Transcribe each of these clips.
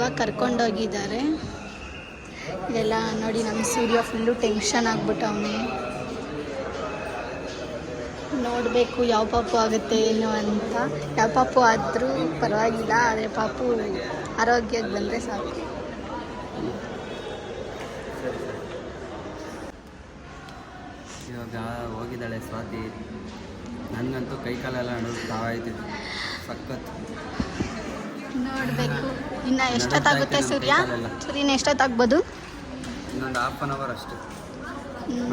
ಇವಾಗ ಕರ್ಕೊಂಡೋಗಿದ್ದಾರೆ. ಇದೆಲ್ಲ ನೋಡಿ ನಮ್ಮ ಸೂರ್ಯ ಫುಲ್ಲು ಟೆನ್ಷನ್ ಆಗ್ಬಿಟ್ಟವನೆ ನೋಡಬೇಕು ಯಾವ ಪಾಪು ಆಗುತ್ತೆ ಏನು ಅಂತ. ಯಾವ ಪಾಪು ಆದರೂ ಪರವಾಗಿಲ್ಲ, ಆದರೆ ಪಾಪು ಆರೋಗ್ಯಕ್ಕೆ ಬಂದರೆ ಸಾಕು. ಇವಾಗ ಹೋಗಿದ್ದಾಳೆ ಸ್ವಾತಿ. ನನಗಂತೂ ಕೈ ಕಾಲೆಲ್ಲ ನಡುತ್ತಾಯ್ತು ಸಖತ್ ನೋಡಬೇಕು. ಇನ್ನು ಎಷ್ಟೊತ್ತಾಗುತ್ತೆ ಸೂರ್ಯ? ಸೂರ್ಯ ಇನ್ನು ಎಷ್ಟೊತ್ತಾಗ್ಬೋದು? ಇನ್ನೊಂದು ಹಾಫ್ ಆನ್ ಅವರ್ ಅಷ್ಟೇ.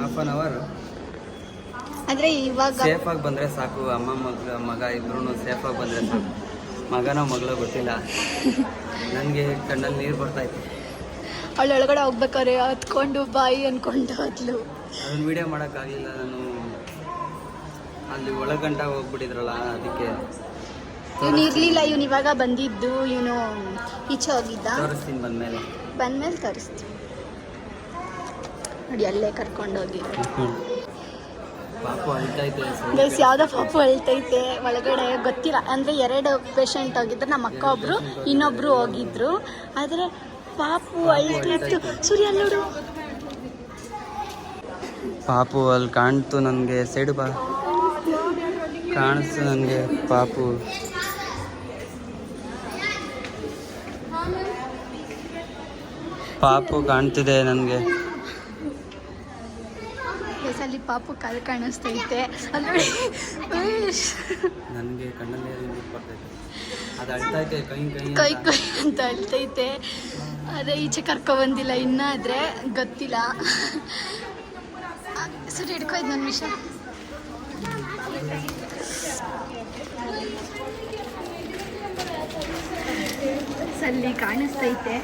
ಹಾಫ್ ಆನ್ ಅವರ್ ಆದರೆ ಇವಾಗ ಸೇಫಾಗಿ ಬಂದರೆ ಸಾಕು. ಅಮ್ಮ ಮಗ ಮಗ ಇಬ್ರು ಸೇಫಾಗಿ ಬಂದರೆ ಸಾಕು. ಮಗನ ಮಗಳು ಗೊತ್ತಿಲ್ಲ. ನನಗೆ ಕಣ್ಣಲ್ಲಿ ನೀರು ಬರ್ತಾಯಿತ್ತು ಅವಳು ಒಳಗಡೆ ಹೋಗ್ಬೇಕಾದ್ರೆ ಹತ್ಕೊಂಡು ಬಾಯಿ ಅನ್ಕೊಂಡು ಹೋದ್ಲು. ಅದನ್ನ ವಿಡಿಯೋ ಮಾಡೋಕ್ಕಾಗಲಿಲ್ಲ ನಾನು ಅಲ್ಲಿ ಒಳಗಂಟ ಹೋಗ್ಬಿಟ್ಟಿದ್ರಲ್ಲ ಅದಕ್ಕೆ ಇವನು ಇರಲಿಲ್ಲ ಇವನು ಇವಾಗ ಬಂದಿದ್ದು ಇವನು ಈಚೆ ಹೋಗಿದ್ದ. ತೋರಿಸ್ತೀನಿ ಬಂದಮೇಲೆ. ಬಂದ್ಮೇಲೆ ತೋರಿಸ್ತೀನಿ. ನೋಡಿ ಅಲ್ಲೇ ಕರ್ಕೊಂಡೋಗಿ. ಪಾಪು ಅಳ್ತೈತೆ ಗೈಸ್ ಯಾವುದೋ ಪಾಪು ಅಳ್ತೈತೆ ಒಳಗಡೆ ಗೊತ್ತಿಲ್ಲ. ಅಂದರೆ ಎರಡು ಪೇಷಂಟ್ ಹೋಗಿದ್ರು ನಮ್ಮ ಅಕ್ಕ ಒಬ್ರು ಇನ್ನೊಬ್ರು ಹೋಗಿದ್ರು. ಆದರೆ ಪಾಪು ಅಳ್ತಿತ್ತು. ಸೂರ್ಯ ಅಲ್ಲೋಡು ಪಾಪು ಅಲ್ಲಿ ಕಾಣ್ತು ನನಗೆ ಸೈಡು ಬಾ. ಕಾಣಿಸ್ತು ನನಗೆ ಪಾಪು. ಪಾಪು ಕಾಣ್ತಿದೆ ನನಗೆ. ಅಲ್ಲಿ ಪಾಪು ಕಾಲು ಕಾಣಿಸ್ತೈತೆ. ನನಗೆ ಕಣ್ಣಲ್ಲಿ ಅದು ಅಳ್ತೈತೆ ಕೈ ಕೈ ಕೈ ಅಂತ. ಕೈ ಅಂತ ಅಳ್ತೈತೆ. ಅದೇ ಈಚೆ ಕರ್ಕೊಬಂದಿಲ್ಲ ಇನ್ನಾದರೆ ಗೊತ್ತಿಲ್ಲ. ಸರಿ ಹಿಡ್ಕೊ ಇದು ನನ್ನ ವಿಷಯ ಅಲ್ಲಿ ಕಾಣಿಸ್ತೈತೆ.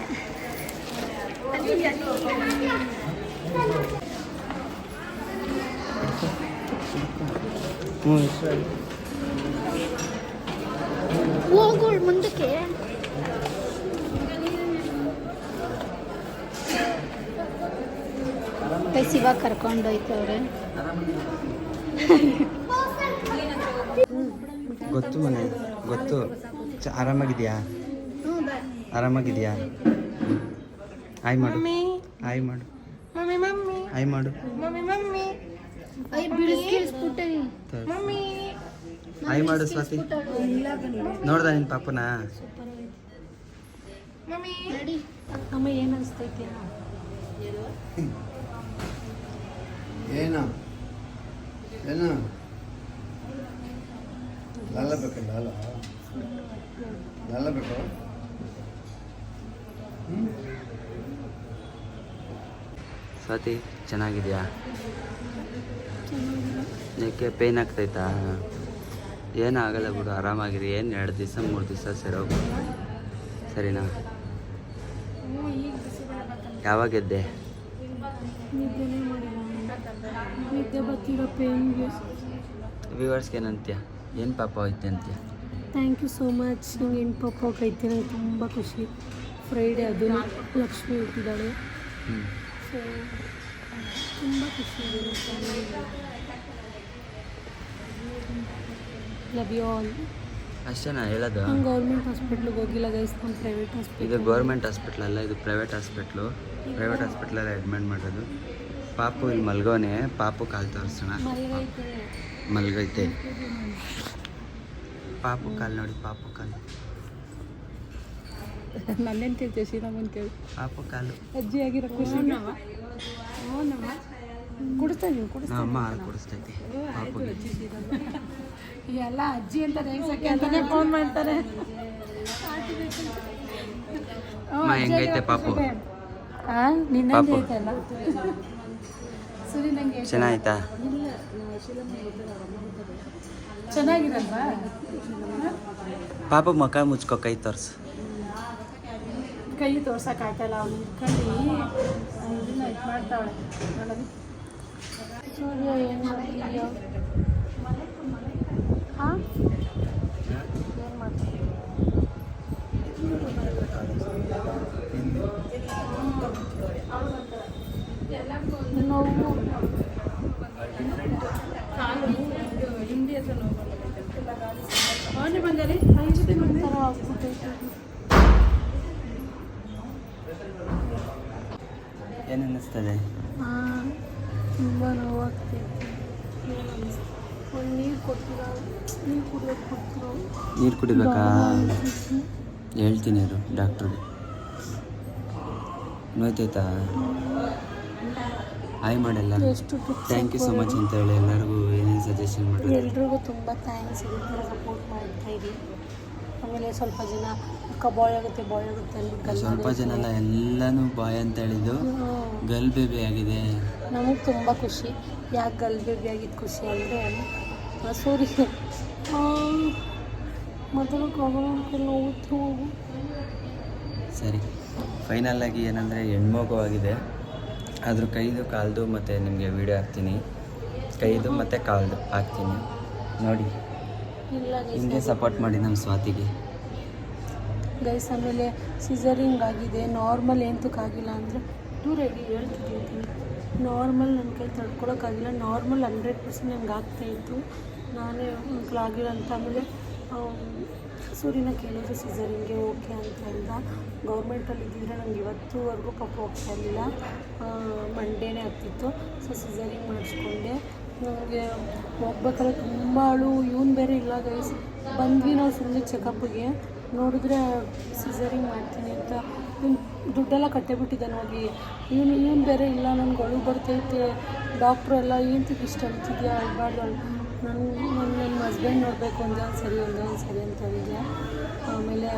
ಹೋಗೋಳು ಮುಂದಕ್ಕೆ. ಸಿವಾಗ ಕರ್ಕೊಂಡೋಯ್ತು ಅವರೇ ಗೊತ್ತು ಮನೆ ಗೊತ್ತು. ಆರಾಮಾಗಿದೆಯಾ? ಆರಾಮಾಗಿದ್ಯಾ? ಹಾಯ್ ಮಾಡು. ಹಾಯ್ ಮಾಡು. ಹಾಯ್ ಮಾಡು. ಹಾಯ್ ಮಾಡು ಸ್ವಾತಿ. ನೋಡ್ದ ನಿನ್ ಪಾಪನ? ಅಮ್ಮ ಏನು ಅನಿಸ್ತೈತೆ? ಏನು? ಏನು? ಲಾಲ ಬೇಕು ಲಾಲ? ಲಾಲ ಬೇಕು ಸ್ವಾತಿ, ಚೆನ್ನಾಗಿದ್ಯಾ? ಯಾಕೆ ಪೇಯ್ನ್ ಆಗ್ತೈತಾ? ಏನಾಗಲ್ಲ ಬಿಡು, ಆರಾಮಾಗಿರಿ. ಏನು ಎರಡು ದಿವಸ, ಮೂರು ದಿವಸ ಸರಿ ಸರಿನಾ? ಯಾವಾಗ ಎದ್ದೆ? ವ್ಯೂವರ್ಸ್ಗೆ ಏನಂತ್ಯ? ಏನು ಪಾಪ ಹೋಯ್ತೆ ಅಂತ್ಯ? ಥ್ಯಾಂಕ್ ಯು ಸೋ ಮಚ್ ನಂಗೆ ಏನು ಪಾಪ ಹೋಗೈತೆ ನಂಗೆ ತುಂಬ ಖುಷಿ. ಫ್ರೈಡೇ ಅದು ಲಕ್ಷ್ಮಿ ಹುಟ್ಟಿದ್ದಾಳೆ ಸೊ ತುಂಬ ಖುಷಿ ಲವ್ ಯು ಆಲ್ ಅಷ್ಟೇನಾ ಹೇಳೋದು? ನಾನು ಗೌರ್ಮೆಂಟ್ ಹಾಸ್ಪಿಟ್ಲಿಗೆ ಹೋಗಿಲ್ಲ ಗೈಸ್ ನಾನು ಪ್ರೈವೇಟ್ ಇದು ಹಾಸ್ಪಿಟಲ್ ಗೌರ್ಮೆಂಟ್ ಹಾಸ್ಪಿಟ್ಲ್ ಅಲ್ಲ ಇದು ಪ್ರೈವೇಟ್ ಹಾಸ್ಪಿಟ್ಲು ಪ್ರೈವೇಟ್ ಹಾಸ್ಪಿಟ್ಲಲ್ಲಿ ಅಡ್ಮಿಟ್ ಮಾಡೋದು. ಪಾಪು ಇಲ್ಲಿ ಮಲ್ಗೋನೆ ಪಾಪು ಕಾಲು ತೋರಿಸೋಣ. ಮಲ್ಗೈತೆ. ಪಾಪು ಕಾಲು ನೋಡಿ ಪಾಪು ಕಾಲು. ನನ್ನೇನು ಕೇಳ್ತೀವಿ ಶ್ರೀರಾಮನ್ ಕೇಳಿ. ಪಾಪ ಕಾಲು. ಅಜ್ಜಿ ಆಗಿರೋ ಖುಷಿ. ಕುಡಿಸ್ತಾ ಇದೀನಿ ಕುಡಿಸ್ತಾ ನಮ್ಮ ಅಮ್ಮ ಹಾಲು ಕುಡಿಸ್ತೈತಿ ಪಾಪುಗೆ ಎಲ್ಲ ಅಜ್ಜಿ ಅಂತ ರೇಗ್ಸಕ್ಕೆ ಅಂತಾನೆ ಫೋನ್ ಮಾಡ್ತಾರೆ. ಅಮ್ಮ ಹೆಂಗೈತೆ ಪಾಪು? ನಿನ್ನೆ. ಐತಲ್ಲ ಸರಿ ನಂಗೆ ಚೆನ್ನಾಯ್ತಾ? ಚೆನ್ನಾಗಿರಲ್ವಾ? ಪಾಪ ಮುಖ ಮುಚ್ಕೋ ಕೈ ತೋರ್ಸು. ಕೈ ತೋರ್ಸಕ್ಕಾಗಲ್ಲ ಅವ್ನು ಇಟ್ಕೊಂಡು ಇದನ್ನ ಇದು ಮಾಡ್ತಾವಳೆ. ನೋಡೋದು ಸೂರ್ಯ ಏನು ಮಾಡ್ತೀಯೋ ಹಾಂ? ಏನು ಮಾಡ್ತೀಯ ನೋವು ಹಿಂದಿ ಹತ್ರ ನೋವು. ಅವನೇ ಬಂದಾನೆ? ಐದು ಜೊತೆ ಒಂಥರ ಆಗ್ಬಿಟ್ಟೈತೆ. ಏನು ಅನ್ನಿಸ್ತದೆ ತುಂಬ ನೋವಾಗ್ತಿದೆ. ನೀರು ಕುಡಿಬೇಕಾ? ಹೇಳ್ತೀನಿ ಇರು ಡಾಕ್ಟ್ರಿಗೆ. ನೋಯ್ತೈತಾ ಹಾಯ್ ಮಾಡಲ್ಲ. ಥ್ಯಾಂಕ್ ಯು ಸೊ ಮಚ್ ಅಂತ ಹೇಳಿ ಎಲ್ಲರಿಗೂ ಏನೇನು ಸಜೆಷನ್ ಮಾಡಿ ಎಲ್ರಿಗೂ ತುಂಬ ಥ್ಯಾಂಕ್ಸ್ ಸಪೋರ್ಟ್ ಮಾಡ್ತಾ ಇರಿ ಆಮೇಲೆ ಸ್ವಲ್ಪ ಜನ ಅಕ್ಕ ಬಾಯ್ ಆಗುತ್ತೆ ಬಾಯ್ ಆಗುತ್ತೆ ಅಂದ್ಬಿಟ್ಟು ಸ್ವಲ್ಪ ಜನ ಅಲ್ಲ ಎಲ್ಲನೂ ಬಾಯ್ ಅಂತ ಹೇಳಿದ್ದು ಗರ್ಲ್ ಬೇಬಿ ಆಗಿದೆ. ನಮಗೆ ತುಂಬ ಖುಷಿ. ಯಾಕೆ ಗರ್ಲ್ ಬೇಬಿ ಆಗಿದ್ದು ಖುಷಿ ಅಂದರೆ ಸೂರಿ ಮೊದಲು ನೋವು ಸರಿ. ಫೈನಲ್ ಆಗಿ ಏನಂದರೆ ಹೆಣ್ಮಗು ಆಗಿದೆ. ಅದ್ರ ಕೈದು ಕಾಲ್ದು ಮತ್ತು ನಿಮಗೆ ವಿಡಿಯೋ ಹಾಕ್ತೀನಿ. ಕೈದು ಮತ್ತು ಕಾಲ್ದು ಹಾಕ್ತೀನಿ. ನೋಡಿ. ಹಿಂಗೆ ಸಪೋರ್ಟ್ ಮಾಡಿ ನಮ್ಮ ಸ್ವಾತಿಗೆ. ಗೈಸ್ ಆಮೇಲೆ ಸಿಸರಿಂಗ್ ಆಗಿದೆ. ನಾರ್ಮಲ್ ಎಂತಕ್ಕಾಗಿಲ್ಲ ಅಂದರೆ ದೂರಾಗಿ ಹೇಳ್ತಿದ್ದೀನಿ. ನಾರ್ಮಲ್ ನನ್ನ ಕೈ ತಡ್ಕೊಳಕ್ಕಾಗಿಲ್ಲ ನಾರ್ಮಲ್ ಹಂಡ್ರೆಡ್ ಪರ್ಸೆಂಟ್ ನನಗೆ ಆಗ್ತಾ ಇತ್ತು. ನಾನೇ ಆಗಿಲ್ಲ ಅಂತ ಆಮೇಲೆ ಸೂರ್ಯನ ಕೇಳಿದ್ರು ಸಿಸರಿಂಗೆ ಓಕೆ ಅಂತ ಹೇಳ್ದ ಗೌರ್ಮೆಂಟಲ್ಲಿ ಇದ್ದಿದ್ರೆ ನಂಗೆ ಇವತ್ತುವರೆಗೂ ಪಾಪ ಹೋಗ್ತಾ ಇರಲಿಲ್ಲ. ಮಂಡೇನೇ ಆಗ್ತಿತ್ತು. ಸೊ ಸಿಸರಿಂಗ್ ಮಾಡಿಸ್ಕೊಂಡೆ. ನನಗೆ ಹೋಗ್ಬೇಕಾದ್ರೆ ತುಂಬ ಅಳು ಇವನು ಬೇರೆ ಇಲ್ಲ ಗೈಸ್ ಬಂದ್ವಿ ನಾವು ಸುಮ್ಮನೆ ಚೆಕಪ್ಗೆ ನೋಡಿದ್ರೆ ಸಿಸರಿಂಗ್ ಮಾಡ್ತೀನಿ ಅಂತ. ಇವ್ನು ದುಡ್ಡೆಲ್ಲ ಕಟ್ಟೇಬಿಟ್ಟಿದ್ದಾನೆ ನೋಡಿ ಇವನು ಇವನು ಬೇರೆ ಇಲ್ಲ, ನನಗೆ ಅಳು ಬರ್ತೈತೆ. ಡಾಕ್ಟ್ರು ಎಲ್ಲ ಏನಂತಕ್ಕೆ ಇಷ್ಟ ಅಂತಿದ್ಯಾ? ಅಳ್ಬಾರ್ದು ನಾನು ನನ್ನ ನನ್ನ ಹಸ್ಬೆಂಡ್ ನೋಡಬೇಕು ಒಂದೇ ಒಂದು ಸರಿ, ಒಂದೇ ಒಂದು ಸರಿ ಅಂತ ಹೇಳಿದ್ಯಾ. ಆಮೇಲೆ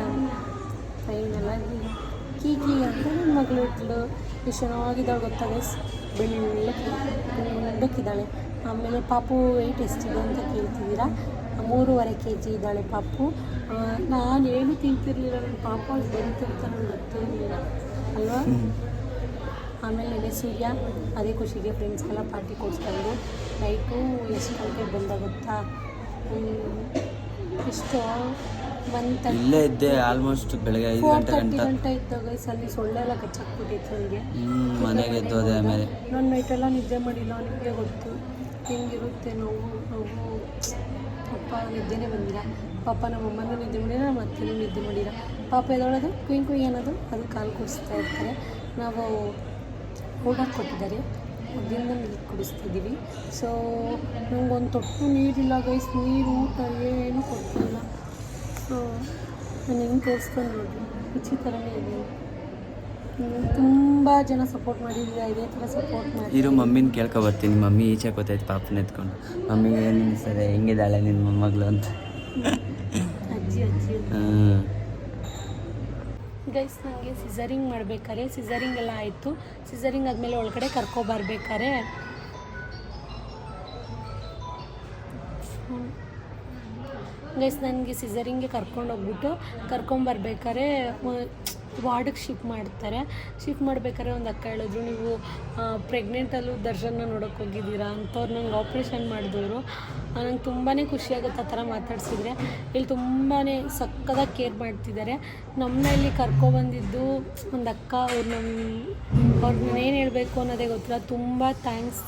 ಫೈನಲ್ ಆಗಿ ಕೀ ಕೀ ಅಂತ ನನ್ನ ಮಗಳು ಇಟ್ಲು ಎಷ್ಟು ಚೆನ್ನಾಗಿದ್ದಾಳೆ ಗೊತ್ತಾ ಬೆಳ್ಳಕ್ಕೆ ಬೆಳ್ಳಕ್ಕಿದ್ದಾಳೆ ಆಮೇಲೆ ಪಾಪು ವೆಯ್ಟ್ ಎಷ್ಟಿದೆ ಅಂತ ಕೇಳ್ತಿದ್ದೀರಾ? ಮೂರುವರೆ ಕೆ ಜಿ ಇದ್ದಾಳೆ ಪಾಪು. ನಾನು ಏನು ತಿಂತಿರಲಿಲ್ಲ, ನನ್ನ ಪಾಪು ಅದು ಬಂತು ಅಂತ ನನಗೆ ಗೊತ್ತಿರಲಿಲ್ಲ, ಅಲ್ವಾ? ಆಮೇಲೆ ಸೂರ್ಯ, ಅದೇ ಖುಷಿಗೆ ಫ್ರೆಂಡ್ಸ್ಗೆಲ್ಲ ಪಾರ್ಟಿ ಕೊಡಿಸ್ಕೊಂಡು ನೈಟು ಎಷ್ಟು ಗಂಟೆಗೆ ಬಂದ ಗೊತ್ತಾ? ಇಷ್ಟು. ಇಲ್ಲೇ ಇದ್ದೆ ಆಲ್ಮೋಸ್ಟ್ ಬೆಳಗ್ಗೆ ಐದು ಗಂಟೆ ಗಂಟ ಗಂಟೆ ಇದ್ದಾಗ ಅಲ್ಲಿ ಸೊಳ್ಳೆ ಎಲ್ಲ ಕಚ್ಚಾಕ್ಬಿಟ್ಟಿತ್ತು ನನಗೆ. ಮನೆಗೆ ಎದ್ದೋದೆ ಆಮೇಲೆ. ನಾನು ನೈಟೆಲ್ಲ ನಿದ್ದೆ ಮಾಡಿಲ್ಲ ಅವನಿಗೆ ಗೊತ್ತು. ಹೆಂಗಿರುತ್ತೆ ನೋವು ನೋವು. ಅಪ್ಪ ನಿದ್ದೆನೇ ಬಂದಿಲ್ಲ. ಪಾಪ ನಮ್ಮ ಅಮ್ಮನೂ ನಿದ್ದೆ ಮಾಡಿಲ್ಲ ನಮ್ಮ ಅತ್ತೆನೂ ನಿದ್ದೆ ಮಾಡಿಲ್ಲ. ಪಾಪ ಎದೊಳೋದು? ಕುಯ್ ಕುಯ್ ಅನ್ನೋದು ಅದು ಕಾಲು ಕುಡಿಸ್ತಾ ಇರ್ತಾರೆ. ನಾವು ಊಟ ಕೊಟ್ಟಿದ್ದಾರೆ. ಅದರಿಂದ ಮಿಲ್ಕ್ ಕುಡಿಸ್ತಿದ್ದೀವಿ. ಸೊ ನಂಗೊಂದು ತೊಟ್ಟು ನೀರಿಲ್ಲ ಗೈಸ್ ನೀರು ಊಟ ಏನು ಕೊಡ್ತಿಲ್ಲ. ಸೊ ನಾನು ಹೆಂಗೆ ತೋರಿಸ್ಕೊಂಡು ನೋಡ್ರಿ ಥರನೇ ಇದೆ ತುಂಬ ಜನ ಸಪೋರ್ಟ್ ಮಾಡಿದ್ದೀರಾ ಇದೇ ಥರ ಸಪೋರ್ಟ್ ಮಾಡಿ ಇರೋ ಮಮ್ಮಿನ ಕೇಳ್ಕೊ ಬರ್ತೀನಿ ಮಮ್ಮಿ ಈಚೆ ಗೊತ್ತಾಯ್ತು ಪಾಪನ ಎತ್ಕೊಂಡು ಮಮ್ಮಿಗೆ ಏನು ಅನಿಸ್ತದೆ ಹೆಂಗಿದ್ದಾಳೆ ನಿನ್ನ ಮೊಮ್ಮಗಳು ಅಂತ ಅಜ್ಜಿ ಅಜ್ಜಿ ಹ್ಞೂ ಗೈಸ್ ನನಗೆ ಸಿಸರಿಂಗ್ ಮಾಡ್ಬೇಕಾದ್ರೆ ಸಿಸರಿಂಗ್ ಎಲ್ಲ ಆಯಿತು. ಸಿಸರಿಂಗ್ ಆದಮೇಲೆ ಒಳಗಡೆ ಕರ್ಕೊಬರ್ಬೇಕಾದ್ರೆ ಗೈಸ್ ನನಗೆ ಸಿಸರಿಂಗೆ ಕರ್ಕೊಂಡೋಗ್ಬಿಟ್ಟು ಕರ್ಕೊಂಬರ್ಬೇಕಾದ್ರೆ ವಾರ್ಡಿಗೆ ಶಿಫ್ಟ್ ಮಾಡ್ತಾರೆ. ಶಿಫ್ಟ್ ಮಾಡ್ಬೇಕಾದ್ರೆ ಒಂದು ಅಕ್ಕ ಹೇಳಿದ್ರು, ನೀವು ಪ್ರೆಗ್ನೆಂಟಲ್ಲೂ ದರ್ಶನ ನೋಡೋಕೆ ಹೋಗಿದ್ದೀರಾ? ಅಂಥವ್ರು ನಂಗೆ ಆಪ್ರೇಷನ್ ಮಾಡಿದವರು. ನಂಗೆ ತುಂಬಾ ಖುಷಿಯಾಗುತ್ತೆ ಆ ಥರ ಮಾತಾಡ್ಸಿದ್ರೆ. ಇಲ್ಲಿ ತುಂಬಾ ಸಕ್ಕದಾಗಿ ಕೇರ್ ಮಾಡ್ತಿದ್ದಾರೆ. ನಮ್ಮನ್ನ ಇಲ್ಲಿ ಕರ್ಕೊಬಂದಿದ್ದು ಒಂದು ಅಕ್ಕ, ಅವ್ರು ನಮ್ಮ ಅವ್ರನ್ನ ಏನು ಹೇಳಬೇಕು ಅನ್ನೋದೇ ಗೊತ್ತಿಲ್ಲ. ತುಂಬ ಥ್ಯಾಂಕ್ಸ್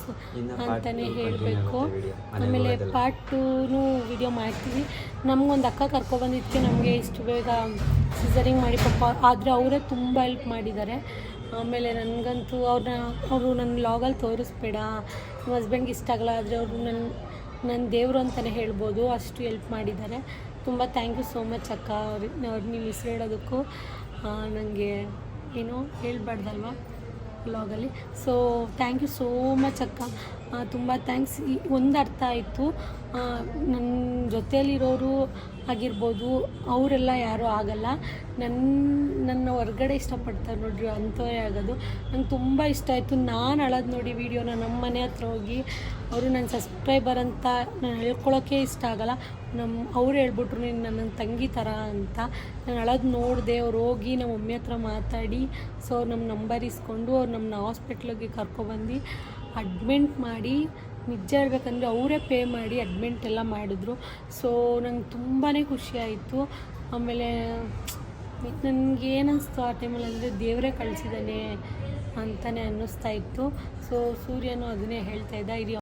ಅಂತಲೇ ಹೇಳಬೇಕು. ಆಮೇಲೆ ಪಾರ್ಟ್ ಟೂನು ವಿಡಿಯೋ ಮಾಡ್ತೀವಿ ನಮಗೊಂದು ಅಕ್ಕ ಕರ್ಕೊಬಂದಿದ್ದಕ್ಕೆ ನಮಗೆ ಇಷ್ಟು ಬೇಗ ಸಿಸರಿಂಗ್ ಮಾಡಿ ಪಾಪ. ಆದರೆ ಅವರೇ ತುಂಬ ಹೆಲ್ಪ್ ಮಾಡಿದ್ದಾರೆ. ಆಮೇಲೆ ನನಗಂತೂ ಅವ್ರನ್ನ ಅವರು ನನ್ನ ಲಾಗಲ್ಲಿ ತೋರಿಸ್ಬೇಡ. ನಮ್ಮ ಹಸ್ಬೆಂಡ್ಗೆ ಇಷ್ಟ ಆಗಲ್ಲ. ಆದರೆ ಅವರು ನನ್ನ ನನ್ನ ದೇವರು ಅಂತಲೇ ಹೇಳ್ಬೋದು. ಅಷ್ಟು ಹೆಲ್ಪ್ ಮಾಡಿದ್ದಾರೆ. ತುಂಬ ಥ್ಯಾಂಕ್ ಯು ಸೋ ಮಚ್ ಅಕ್ಕ. ಅವ್ರಿಗೆ ನೀವು ಹೆಸ್ರು ಹೇಳೋದಕ್ಕೂ ನನಗೆ ಏನೋ ಹೇಳ್ಬಾರ್ದಲ್ವಾ? ವ್ಲಾಗಲ್ಲಿ so thank you so much ಅಕ್ಕ. ತುಂಬ ಥ್ಯಾಂಕ್ಸ್ ಒಂದು ಅರ್ಥ ಆಯಿತು. ನನ್ನ ಜೊತೆಯಲ್ಲಿರೋರು ಆಗಿರ್ಬೋದು, ಅವರೆಲ್ಲ ಯಾರೂ ಆಗಲ್ಲ. ನನ್ನ ನನ್ನ ಹೊರ್ಗಡೆ ಇಷ್ಟಪಡ್ತಾರೆ ನೋಡ್ರಿ, ಅಂಥವೇ ಆಗೋದು. ನಂಗೆ ತುಂಬ ಇಷ್ಟ ಆಯಿತು. ನಾನು ಅಳೋದು ನೋಡಿ ವೀಡಿಯೋನ ನಮ್ಮ ಮನೆ ಹತ್ರ ಹೋಗಿ, ಅವರು ನನ್ನ ಸಬ್ಸ್ಕ್ರೈಬರ್ ಅಂತ ನಾನು ಹೇಳ್ಕೊಳ್ಳೋಕೆ ಇಷ್ಟ ಆಗಲ್ಲ. ನಮ್ಮ ಅವ್ರು ಹೇಳ್ಬಿಟ್ರು ನೀನು ನನ್ನ ತಂಗಿ ಥರ ಅಂತ. ನಾನು ಅಳೋದು ನೋಡಿದೆ, ಅವ್ರು ಹೋಗಿ ನಮ್ಮ ಮಮ್ಮಿ ಹತ್ರ ಮಾತಾಡಿ, ಸೊ ಅವ್ರು ನಮ್ಮ ನಂಬರ್ ಇಸ್ಕೊಂಡು ಅವ್ರು ನಮ್ಮನ್ನ ಹಾಸ್ಪಿಟ್ಲಿಗೆ ಕರ್ಕೊಬಂದು ಅಡ್ಮಿಂಟ್ ಮಾಡಿ ನಿಜ ಹೇಳ್ಬೇಕಂದ್ರೆ ಅವರೇ ಪೇ ಮಾಡಿ ಅಡ್ಮಿಂಟ್ ಎಲ್ಲ ಮಾಡಿದ್ರು. ಸೊ ನಂಗೆ ತುಂಬಾ ಖುಷಿ ಆಯಿತು. ಆಮೇಲೆ ನನಗೆ ಏನಿಸ್ತು ಆ ಟೈಮಲ್ಲಿ ಅಂದರೆ ದೇವರೇ ಕಳಿಸಿದ್ದಾನೆ ಅಂತಲೇ ಅನ್ನಿಸ್ತಾ ಇತ್ತು. ಸೊ ಸೂರ್ಯನು ಅದನ್ನೇ ಹೇಳ್ತಾ ಇದ್ದ. ಇದು